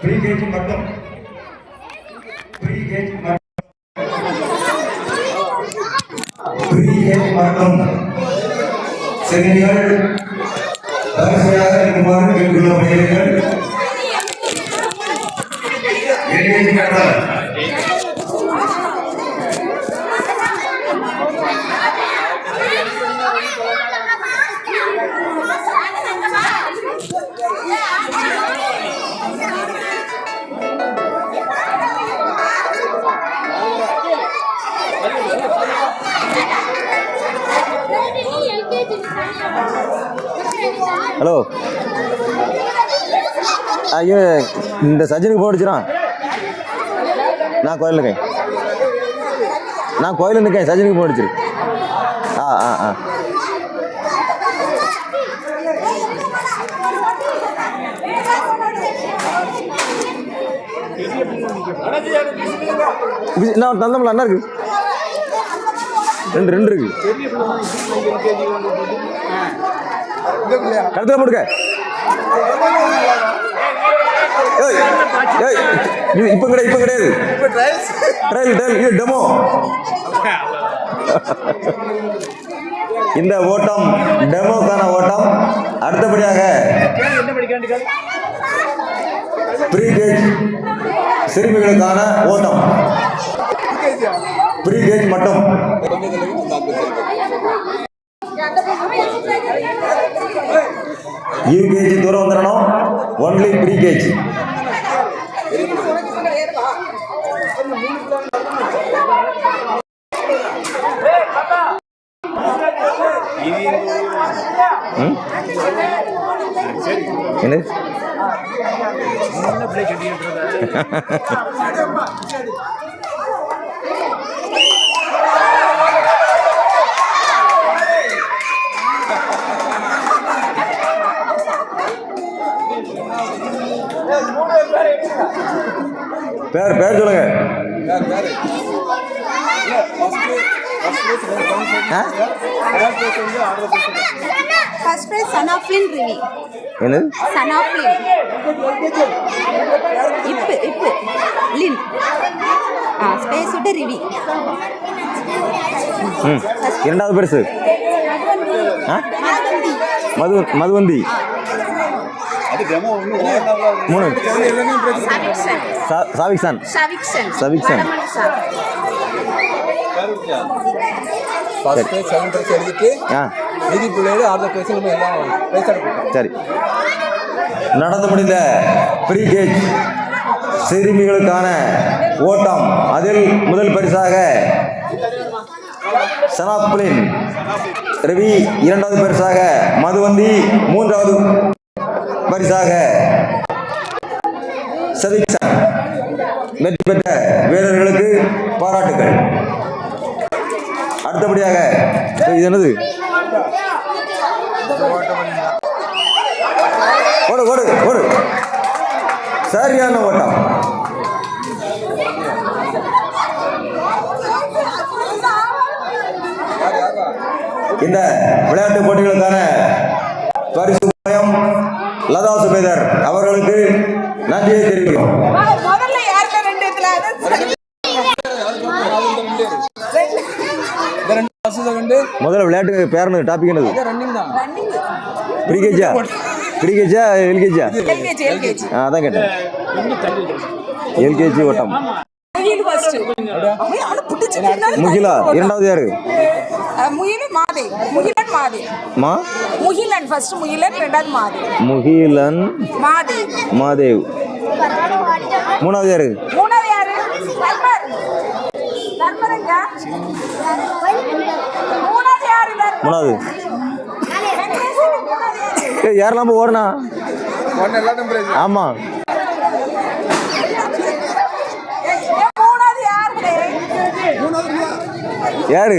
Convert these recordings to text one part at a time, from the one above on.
Pre KG மட்டும் pre K G pre K G மட்டும் செவிலியர்கள் வரிசையாக இருக்குமாறு கேட்டுக்கொள்ளப்படுகிறீர்கள் எல்கேஜி கட்டணம் ஹலோ. ஐயோ இந்த சஜினுக்கு ஃபோன் அடிச்சிடான் நான் கோயில் இருக்கேன். நான் கோயில் இருக்கேன் சஜினுக்கு ஃபோன் அடிச்சிரு. ஆ ஆ ஆ. இது நான் தந்தமில்ல அண்ணா இருக்கு. ரெண்டு ரெண்டு இருக்கு. கழுத்துல இது இப்ப கிடையாது இப்ப கிடையாது. ட்ரையல் ட்ரையல் இது டெமோ இந்த ஓட்டம் டெமோக்கான ஓட்டம். அடுத்தபடியாக ப்ரீ கேஜ் சிறுமிகளுக்கான ஓட்டம். ப்ரீ கேஜ் மட்டும். யூகேஜி தூரம் வந்துடணும். Only pre K G. என்ன பேர் பேர் சொல்லுங்க? ஃபர்ஸ்ட் பிரைஸ் சன் ஆஃப் லின் ரிவி என்னது? சன் ஆஃப் லின் இப்பு இப்பு. லின் ஆ ஸ்பேஸ் விட்டு ரிவி ம். இரண்டாவது பெருசு. ஆ? மகந்தி மது மதுவந்தி. மூணு. சவிக்சன் சாவிக்சான் சவிக்சன் சவிக்சன். ஃபர்ஸ்ட் செவன் ப்ரைஸ் எழுதிட்டு ஆ. மீதி பிள்ளைகள் ஆறு ப்ரைஸ் நம்ம எல்லாம் ப்ரைஸ் எடுப்போம் சரி. நடந்து முடிந்த ப்ரீ கேஜ் சிறுமிகளுக்கான ஓட்டம். அதில் முதல் பரிசாக சனாப்ளின் ரவி இரண்டாவது பரிசாக மதுவந்தி மூன்றாவது பரிசாக வெற்றி பெற்ற வீரர்களுக்கு பாராட்டுகள் அடுத்தபடியாக இது என்னது? ஓடு ஓடு ஓடு. சரியான ஓட்டம். இந்த விளையாட்டு போட்டிகளுக்கான பரிசு பயம் லதா சுபேதர் அவர்களுக்கு நன்றியை தெரிவிக்கிறோம் முதல்ல யாருக்கு ரெண்டு இதுல இந்த ரெண்டு ஃபர்ஸ்ட் செகண்ட் முதல்ல விளையாட்டு பேரனு டாபிக் என்னது? ரன்னிங் தான். ப்ரீகேஜா ப்ரீகேஜா எல்கேஜா? LKG LKG. ஆ அதான் கேட்டேன். எல்கேஜி ஓட்டம். முகில் இரண்டாவது யாரு? முகில் மாதே. முகிலன் மாதே. மா? முகிலன் ஃபர்ஸ்ட் முகிலன் ரெண்டாவது மாதே. முகிலன் மாதே. மாதேவ். மூணாவது யாரு? மூணாவது யாரு? மூணாவது யாரெல்லாம் போய் ஓடுனா? மூணாவது யாரு?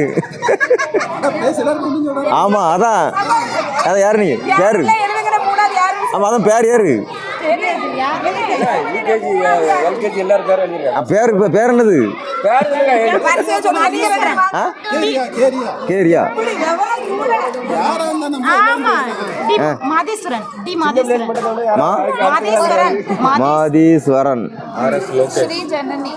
ஆமாம் அதான். அதான் யாரு நீ? யாரு? ஆமாம் அதான் பேர் யாரு? பேர் பேரு என்னது? கேரியா மாதேஸ்வரன் டி மாதேஸ்வரன். மா மாதேஸ்வரன் மாதே- Matheswaran. R S Lokesh. Sri Janani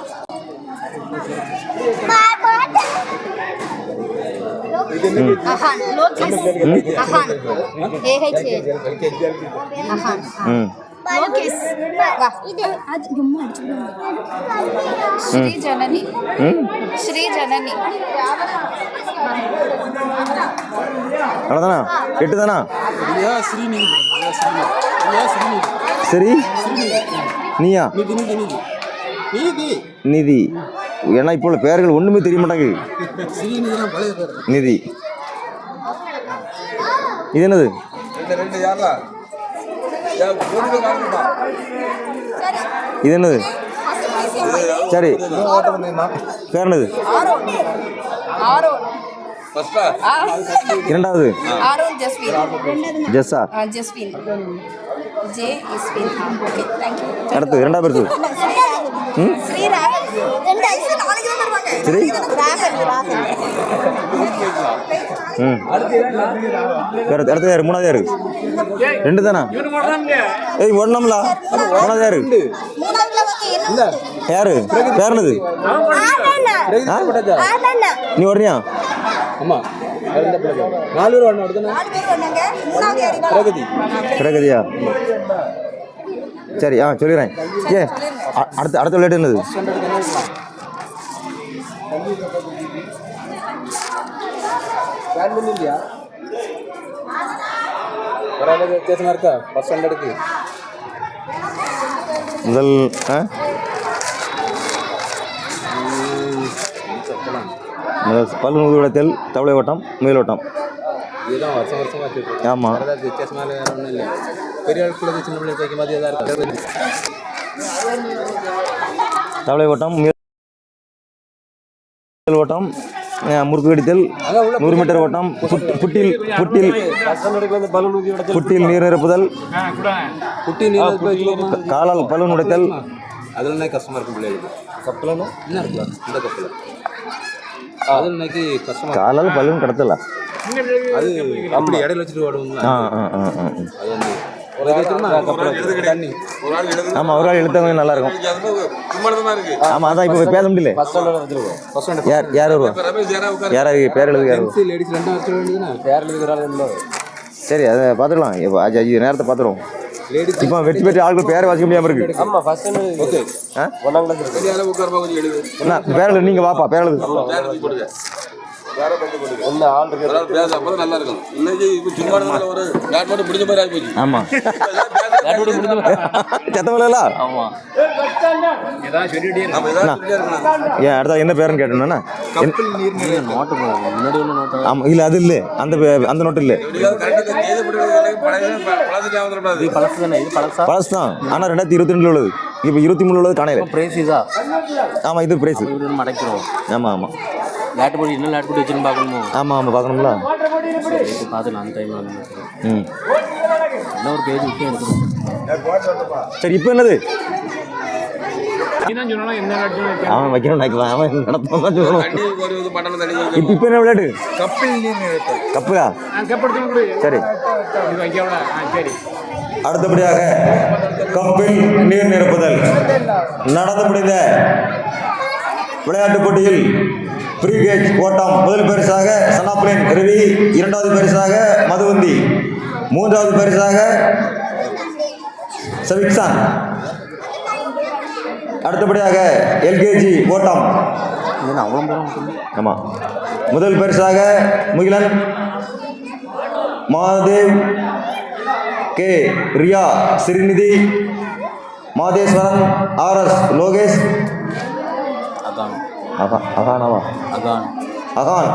Ahaan Lokesh அது ரொம்ப ஸ்ரீ ஜனனி. ஸ்ரீ ஜனனி. அவ்வளோதானா எட்டு தானா சரி. நீயா? நிதி நிதி நிதி. நீதி. நிதி. ஏன்னா இப்போ உள்ள பேர்கள் ஒன்றுமே தெரிய மாட்டாங்க ஸ்ரீநிதினா பழைய பேர். நிதி. இது என்னது இந்த ரெண்டு யாரா யா போடுங்க காணுமா இது என்னது? சரி. பேர் என்னது? இரண்டாவது. ஜெஸ்ஸா? ஜே ஓகே அடுத்து இரண்டாவது பேர் சொல்லு. ம்? ஸ்ரீ ரெண்டு நாளைக்கு தான் வருவாங்க. அடுத்து யாரு? மூணாவது யாரு? ரெண்டு தானா? ஏய் ஒண்ணாமலா மூணாவது யாரு? யாரு? பேர் என்னது? நீ வர்றியா? ஆமா. ரெண்டு பிள்ளை நாலு பேர் மூணாவது யாரு பிரகதி. கிடக்குதியா சரி ஆ சொல்லிடுறேன். ஏ அடுத்த அடுத்த விளையாட்டு என்னது? பண்ணி இல்லையா? பரவாயில்ல வித்தியாசமா இருக்கா? பஸ் ஸ்டாண்டர்டுக்கு முதல் ஆ? பல்லு நூதல் தவளை ஓட்டம் முயல் ஓட்டம். இதுதான் வருஷம் வருஷமா வச்சுருக்கோம் ஆமாம் அதாவது வித்தியாசமா வேற ஒன்றும் இல்லை. பெரிய ஆட்களுக்கு சின்ன வைக்கும் இருக்கு? தவளை ஓட்டம் முயல் ஓட்டம் முறுக்கு வெடித்தல் நூறு மீட்டர் ஓட்டம் புட்- புட்டில் புட்டில் புட்டில் நீர் நிரப்புதல் காலால் பலூன் உடைத்தல். அதில் என்ன கஷ்டமா இருக்கும் பிள்ளைகளுக்கு. கப்பலனா? என்ன இருக்கலாம் இந்த கப்பல்? அதில் இன்னைக்கு கஷ்டமா காலால் பலூன் கடத்தலா. அது அப்படி இடையில வச்சுட்டு ஓடுவோம்ல. ஆ ஆ ஆ ஆ அது வந்து ஆமாம் ஒரு ஆள் எழுத்தவங்க நல்லா இருக்கும். ஆமாம் அதான் இப்போ பேச முடியல யார் யார் வருவா? யார் பேர் சரி அதை பார்த்துக்கலாம். இப்போ அஞ்சு அஞ்சு நேரத்தை பார்த்துருவோம். இப்போ வெற்றி பெற்ற ஆட்கள் பேரை வாசிக்க முடியாமல் இருக்கு. ஆமாம் ஃபர்ஸ்ட் ஸ்டாண்டர்ட் ஓகே. ஆ? ஒன்றாம் கிளாஸ் எழுது. என்ன பேர் எழுது நீங்கள் வாப்பா பேர் எழுது ஒன்று ஆள் இருக்கு? நல்லா இருக்கும் இன்னைக்கு இப்ப சும்மா ஒரு பேட் மட்டும் பிடிச்ச மாதிரி ஆகி போச்சு. ஆமாம் சொல்லிட்டே இருக்கணும் ஏன் அடுத்த என்ன பேருன்னு நோட்டு ஆமாம் இல்லை அது இல்லை. அந்த பே- அந்த நோட்டு இல்லை. பழசு தானே? இது பழசா? பழசு தான். ஆனால் ரெண்டாயிரத்தி இருபத்தி ரெண்டில் உள்ளது. இப்போ இருபத்தி மூணு உள்ளது காணையில். பிரைஸ் இதா? ஆமாம் இது பிரைஸ் மடக்கிறோம் ஆமாம் ஆமாம் லேட் போட்டு என்ன லேட் போட்டு வச்சுன்னு பார்க்கணுமோ? ஆமாம் ஆமாம் பார்க்கணும்ல? பார்த்துக்கலாம் அந்த டைமில் ம். என்ன ஒரு பேஜ் விட்டு எடுக்கணும் சரி இப்போ என்னது? அவன் வைக்கணும் நினைக்கலாம் அவன் நடத்தான் தான் சொல்லணும். இப்போ இப்போ என்ன விளையாட்டு கப்பல் நீர் நிறுத்தம் கப்புலா? சரி. அடுத்தபடியாக கப்பில் நீர் நிரப்புதல். நடந்து முடிந்த விளையாட்டுப் போட்டியில் பிரிகேஜ் ஓட்டம். முதல் பரிசாக சனாப்ளின் ரவி இரண்டாவது பரிசாக மதுவந்தி. மூன்றாவது பரிசாக சவிக்சான் அடுத்தபடியாக எல்கேஜி ஓட்டம். ஆமாம் முதல் பரிசாக Mugilan Madhev K. Riya Srinidhi Matheswaran R S Lokesh. Ahaan Agha அகானவா அகான் அகான்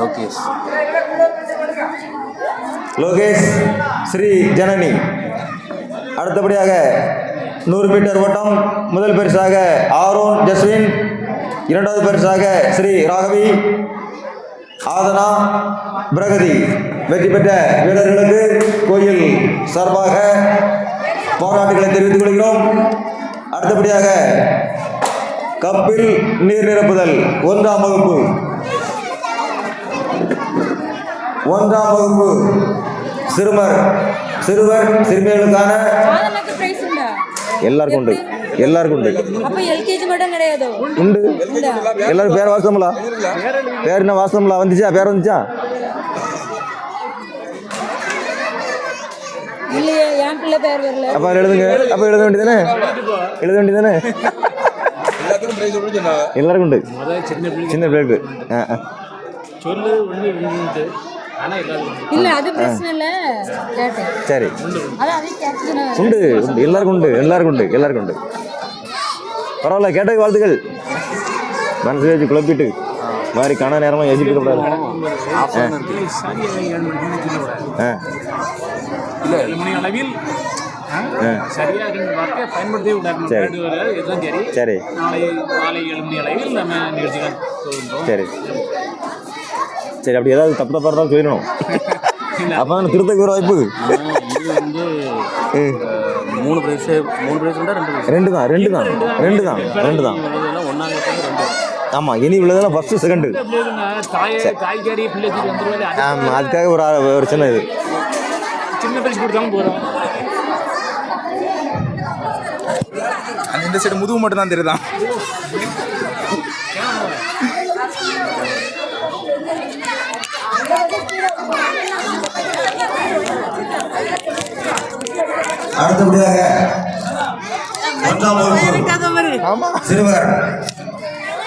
லோகேஷ். லோகேஷ் ஸ்ரீ ஜனனி. அடுத்தபடியாக நூறு மீட்டர் ஓட்டம். முதல் பரிசாக ஆரோன் ஜஸ்வின். இரண்டாவது பரிசாக ஸ்ரீ ராகவி. ஆதனா பிரகதி. வெற்றி பெற்ற வீரர்களுக்கு கோயில் சார்பாக பாராட்டுகளை தெரிவித்துக் கொள்கிறோம். அடுத்தபடியாக கப்பில் நீர் நிரப்புதல் ஒன்றாம் வகுப்பு. ஒன்றாம் வகுப்பு சிறுவர் சிறுவர் சிறுமிகளுக்கான அதெல்லாம் பிரைஸ் உண்டா? எல்லாருக்கும் உண்டு. எல்லாருக்கும் உண்டு. உண்டு. எல்லாரும் பேர் வாசம்லா? பேர் என்ன வாசம்லா? வந்துச்சா? பேர் வந்துச்சா? அப்ப எழுதுங்க. அப்ப எழுத வேண்டியதானே எழுத வேண்டியதானே எல்லாருக்கும் உண்டு. சின்ன பிள்ளைக்கு இல்ல அது பிரச்சனை இல்ல. சரி. உண்டு உண்டு. எல்லாருக்கும் உண்டு எல்லாருக்கும் உண்டு எல்லாருக்கும் உண்டு. பரவாயில்ல கேட்டதுக்கு வாழ்த்துக்கள். மனசு வச்சு குழப்பிட்டு மாதிரி காண நேரமாக ஏசிட்டு ஆ. விடாது சரி. சரி. சரி. சரி அப்படி ஏதாவது தப்பு தப்பாக இருந்தாலும் சொல்லணும் அப்போ தான் திருத்தக்கு ஒரு வாய்ப்பு. மூணு பிரைஸ் மூணு பிரைஸ் ரெண்டு தான் ரெண்டு தான். ரெண்டு தான். ரெண்டு தான் ஆமாம் இனி உள்ளதெல்லாம் ஃபஸ்ட்டு செகண்டு ஆமாம் அதுக்காக ஒரு ஒரு சின்ன இது. சின்ன பிரைஸ் கொடுத்தாலும் போகிறோம் அந்த இந்த சைடு முதுகு மட்டும் தான் தெரியுதான் அடுத்தபடியாக ஒன்றாம் வகுப்பு சிறுவர்.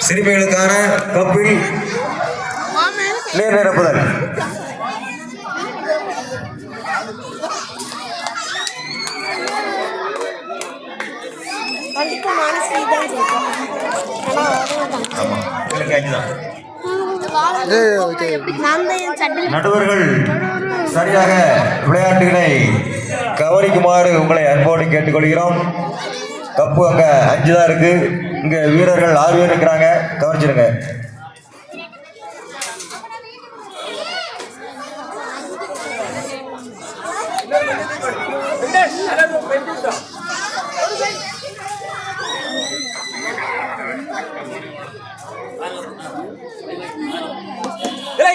சிறுமிகளுக்கான கப்பில் நீர் நிரப்புதல் நடுவர்கள். சரியாக விளையாட்டுகளை கவனிக்குமாறு உங்களை அன்போடு கேட்டுக்கொள்கிறோம். கப்பு அங்க அஞ்சு தான் இருக்கு. இங்க வீரர்கள் ஆறு பேர் இருக்கிறாங்க. கவனிச்சிருங்க.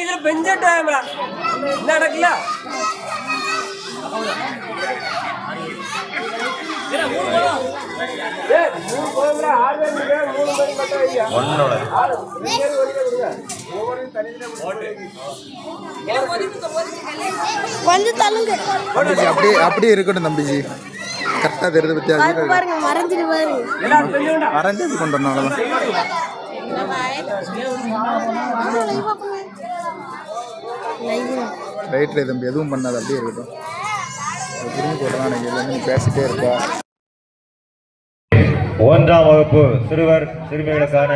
இதுல பெஞ்ச டைம்ல நடக்கல. கொஞ்சம் தள்ளுங்க. அப்படி அப்படியே இருக்கட்டும் தம்பிஜி. கரெக்டாக தெரியுது பத்தியா பாருங்க பாருங்க மறைஞ்சிட்டு பாருங்க. மறைஞ்சது கொண்டு வரணும் ரைட்டில் தம்பி எதுவும் பண்ணாது அப்படியே இருக்கட்டும். திரும்பி போட்டலாம் எனக்கு நீ பேசிட்டே இருப்பா. ஒன்றாம் வகுப்பு சிறுவர் சிறுமிகளுக்கான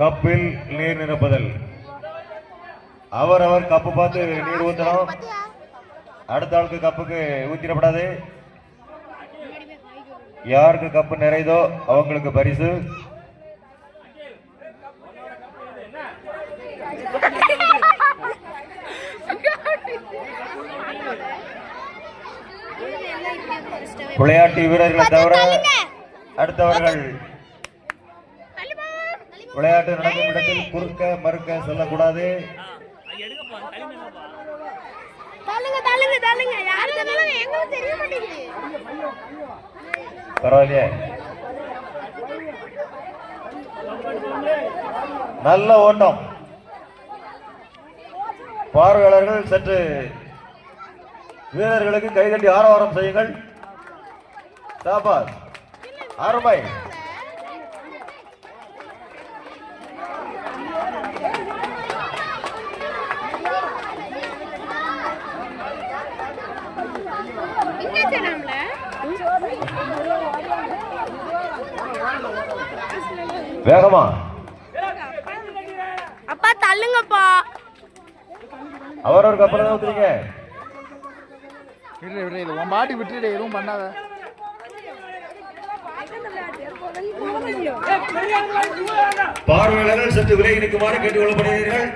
கப்பில் நீர் நிரப்புதல். அவரவர் கப்பு பார்த்து நீர் ஊற்றணும் அடுத்த ஆளுக்கு கப்புக்கு ஊற்றிடப்படாது யாருக்கு கப்பு நிறையுதோ அவங்களுக்கு பரிசு. விளையாட்டு வீரர்களை தவிர அடுத்தவர்கள் விளையாட்டு நடக்கும் இடத்தில் குறுக்க மறுக்க சொல்லக்கூடாது. பரவாயில்லையே. நல்ல ஓட்டம். பார்வையாளர்கள் சற்று வீரர்களுக்கு கைதட்டி ஆரவாரம் செய்யுங்கள். சாபாஸ் அருமை வேகமா. அப்பா தள்ளுங்கப்பா. அவரவருக்கு அப்புறம் தான் ஊத்துறீங்க. விட்டுரு விட்டுரு இது உன் பாட்டி விட்டுடு எதுவும் பண்ணாத. பார்வையாளர்கள் சற்று விலகி நிற்குமாறு கேட்டுக்கொள்ளப்படுகிறீர்கள்.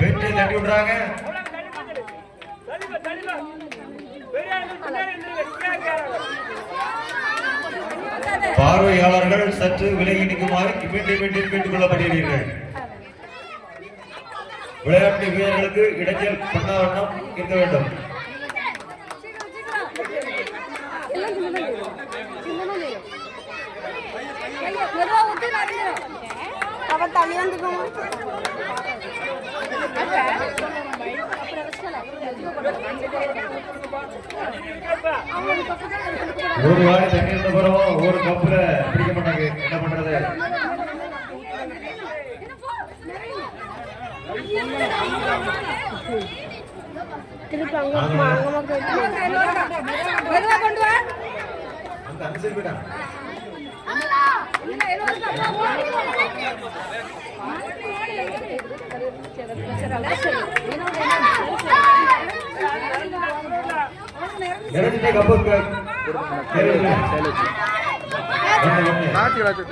வெற்றி தட்டி விடுறாங்க. பார்வையாளர்கள் சற்று விலகி நிற்குமாறு மீண்டும் மீண்டும் கேட்டுக்கொள்ளப்படுகிறீர்கள். விளையாட்டு வீரர்களுக்கு இடைஞ்சல் பண்ணாவண்ணம் இருக்க வேண்டும். அவன் தள்ளி வந்துக்கோங்க ஒரு வாரி தண்ணி இருந்த பிறகும் ஒரு கப்புல பிடிக்க மாட்டாங்க என்ன பண்றது? திருப்பி அங்க அங்கமா கொண்டு வா அந்த சைடு போயிட்டான் நிறைஞ்சிட்டே கப்பு மாற்றி கிடக்கு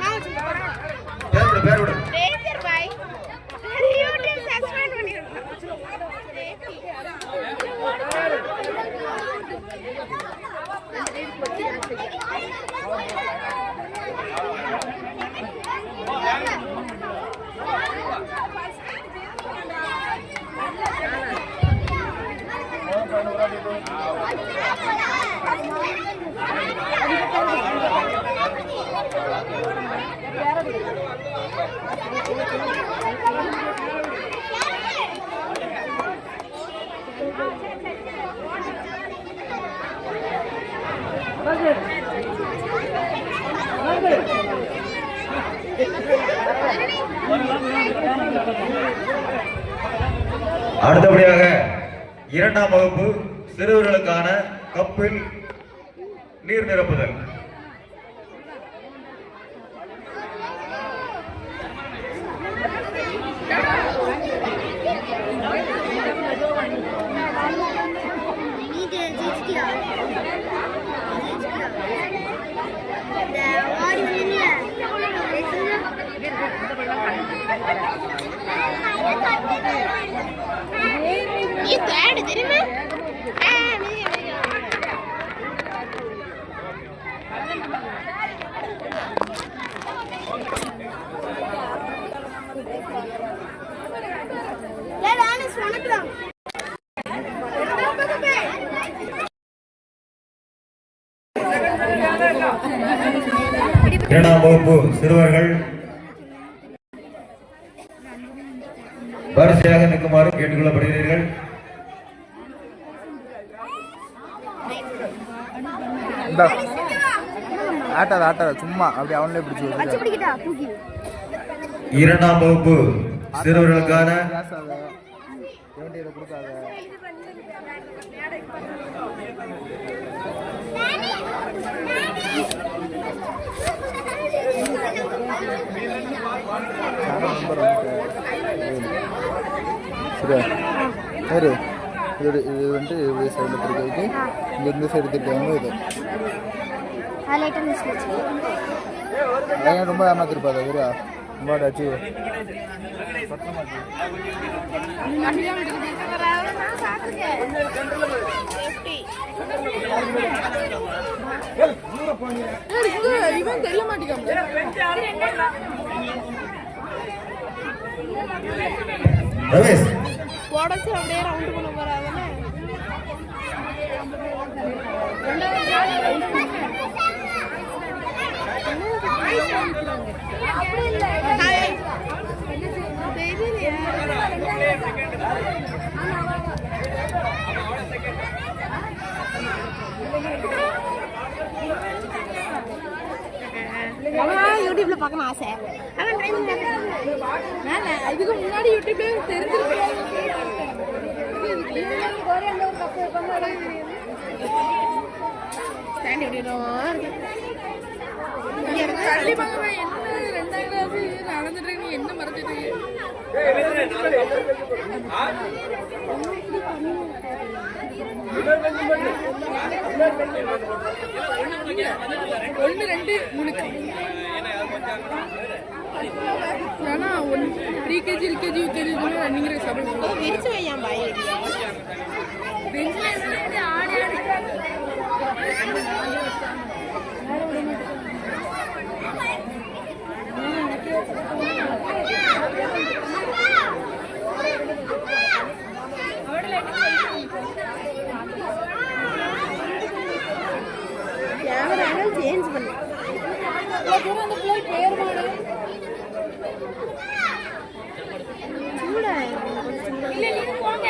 அடுத்தபடியாக இரண்டாம் வகுப்பு சிறுவர்களுக்கான கப்பில் நீர் நிரப்புதல் நீங்க ஜெயிச்சிட்டியா இந்த ஓடி நில்ல நீ தேடு தெரியுமா ஆ, நீங்க, நீங்க. ஏய், ஆனஸ், வணக்கம் இரண்டாம் வகுப்பு சிறுவர்கள். வரிசையாக நிற்குமாறு கேட்டுக்கொள்ளப்படுகிறீர்கள். ஆட்டாத ஆட்டாத சும்மா. அப்படி அவன்லயே பிடிச்சி இரண்டாம் வகுப்பு சிறுவர்களுக்கான கொடுக்காத நம்பர் சரியா சரி இது இது வந்துட்டு இப்படி சைடில் பிடிக்க வைக்க இங்கே இந்த சைடு ரொம்ப ஏமாத்திருப்பாது சரியா ரொம்ப அச்சு ரமேஷ் உடச்சு அப்படியே ரவுண்டு பண்ண போறாங்க யூடியூப்ல பார்க்கணும் ஆசை. அதான் ட்ரைனிங் இதுக்கு முன்னாடி யூடியூப்ல ஸ்டாண்ட் எப்படிடும் தள்ளி பார்க்கணும் என்ன ரெண்டாம் கிளாஸ் நடந்துட்டு இருக்கு என்ன மறந்துட்டு ஒன்று ரெண்டு மூணு ஆனா one pre K G LKG UKG running race அப்படி விரிச்சு வையான் பாய் பெஞ்சில் ஆடி ஆடி அவ்வளவு தூரம் அந்த பிள்ளை பேர் மாடு இல்ல நீங்க போங்க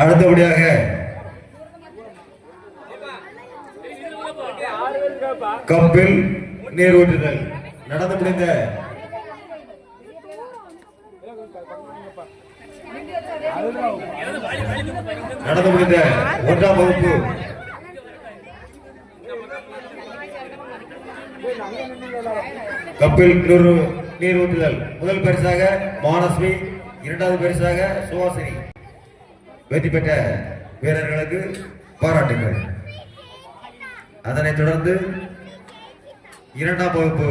அடுத்தபடியாக கப்பில் நீர் ஊற்றுதல். நடந்து முடிந்த நடந்து முடிந்த ஒன்றாம் வகுப்பு. கப்பில் நீர் ஊற்றுதல். முதல் பரிசாக மானஸ்வி இரண்டாவது பரிசாக சுவாசினி வெற்றி பெற்ற வீரர்களுக்கு பாராட்டுங்கள் அதனைத் தொடர்ந்து இரண்டாம் வகுப்பு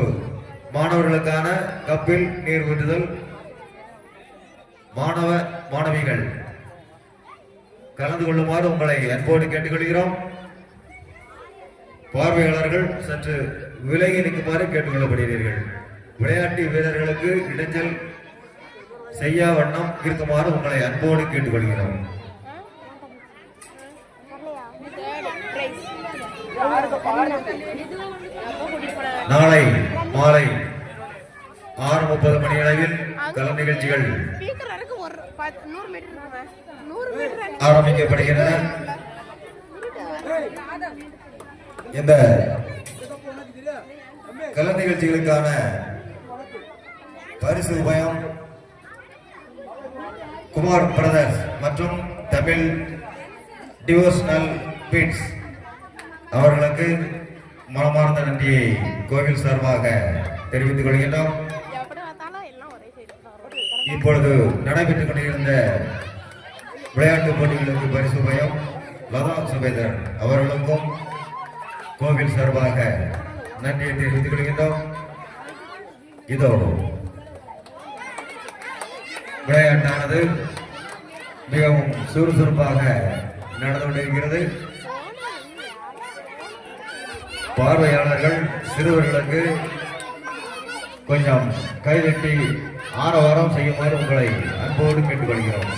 மாணவர்களுக்கான கப்பில் நீர் ஊற்றுதல் மாணவ மாணவிகள். கலந்து கொள்ளுமாறு உங்களை அன்போடு கேட்டுக்கொள்கிறோம். பார்வையாளர்கள் சற்று விலகி நிற்குமாறு கேட்டுக்கொள்ளப்படுகிறீர்கள். விளையாட்டு வீரர்களுக்கு இடைஞ்சல் செய்யா வண்ணம் இருக்குமாறு உங்களை அன்போடு கேட்டுக்கொள்கிறோம். நாளை மாலை ஆறு முப்பது மணி அளவில் கல நிகழ்ச்சிகள் ஆரம்பிக்கப்படுகின்றன. இந்த கல நிகழ்ச்சிகளுக்கான பரிசு உபயம் குமார் பிரதர்ஸ் மற்றும் தமிழ் டிவோஷனல் பீட்ஸ் அவர்களுக்கு மனமார்ந்த நன்றியை கோவில் சார்பாக தெரிவித்துக் கொள்கின்றோம். இப்பொழுது நடைபெற்றுக் கொண்டிருந்த விளையாட்டு போட்டிகளுக்கு பரிசு பயம் லதா சுபேதரன் அவர்களுக்கும் கோவில் சார்பாக நன்றியை தெரிவித்துக் கொள்கின்றோம். இதோ விளையாட்டானது மிகவும் சுறுசுறுப்பாக நடந்து கொண்டிருக்கிறது. பார்வையாளர்கள் சிறுவர்களுக்கு கொஞ்சம் கைதட்டி ஆரவாரம் செய்யுமாறு உங்களை அன்போடு கேட்டுக்கொள்கிறோம்.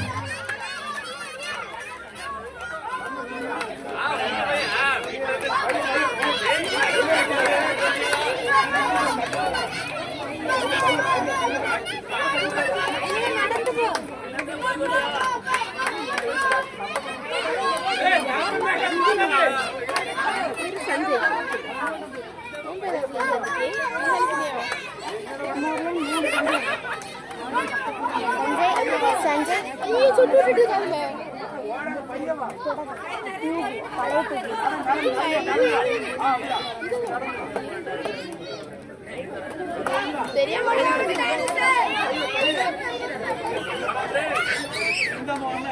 உள்ள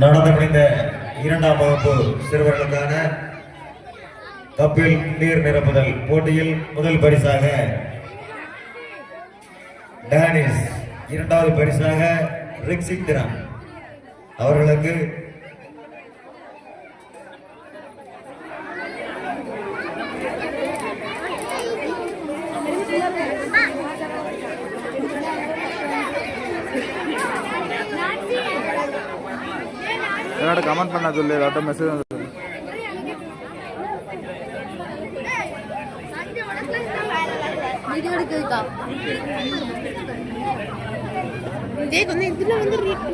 நடந்து முடிந்த இரண்டாம் வகுப்பு சிறுவர்களுக்கான கப்பில் நீர் நிரப்புதல் போட்டியில் முதல் பரிசாக டேனிஸ் இரண்டாவது பரிசாக ரிக்ஸித்ரா அவர்களுக்கு என்னோட கமெண்ட் பண்ண சொல்லு ஏதாட்டும் மெசேஜ் வந்து சொல்லு. வீடியோ இதுல வந்து ரீட்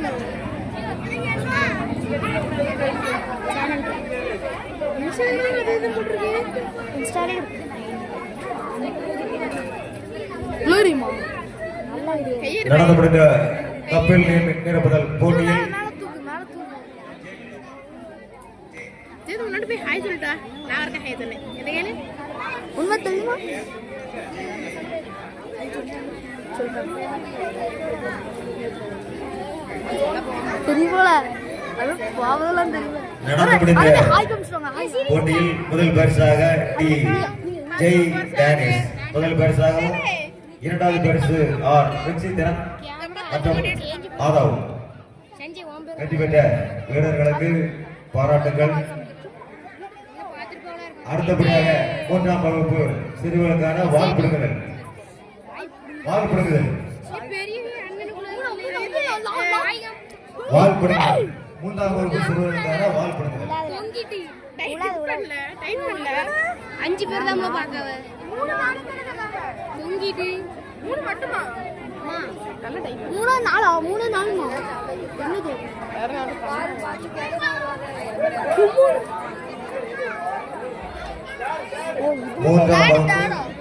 நடந்து முடிந்த கப்பல் நீர் நிரப்புதல் போட்டியில் முன்னாடி போய் ஹாய் சொல்லிட்டா நான் இருக்க ஹாய் சொன்னேன் எதை கேளு உண்மை தெரியுமா தெரியுமா அது பாவதெல்லாம் தெரியுமா நடந்து முடிந்த ஹாய் காமிச்சிருவாங்க ஹாய் போட்டியில் முதல் பரிசாக டி ஜெய் டேனிஸ் முதல் பரிசாகவும் இரண்டாவது பரிசு ஆர் ரிக்ஷிதரன் மற்றும் ஆதவ் வெற்றி பெற்ற வீரர்களுக்கு பாராட்டுகள் அடுத்தபடியாக மூன்றாம் வகுப்பு சிறுவர்களுக்கான வால் கொடுக்குதல் வால் கொடுக்குதல் வால் கொடுக்குதல் மூன்றாம் வகுப்பு சிறுவர்களுக்கான வால் கொடுக்குதல் அஞ்சு பேர் தான் பார்க்க தொங்கிட்டு. மூணு மட்டுமா மூணா நாளா? மூணு நாளுமா? என்னது? 我打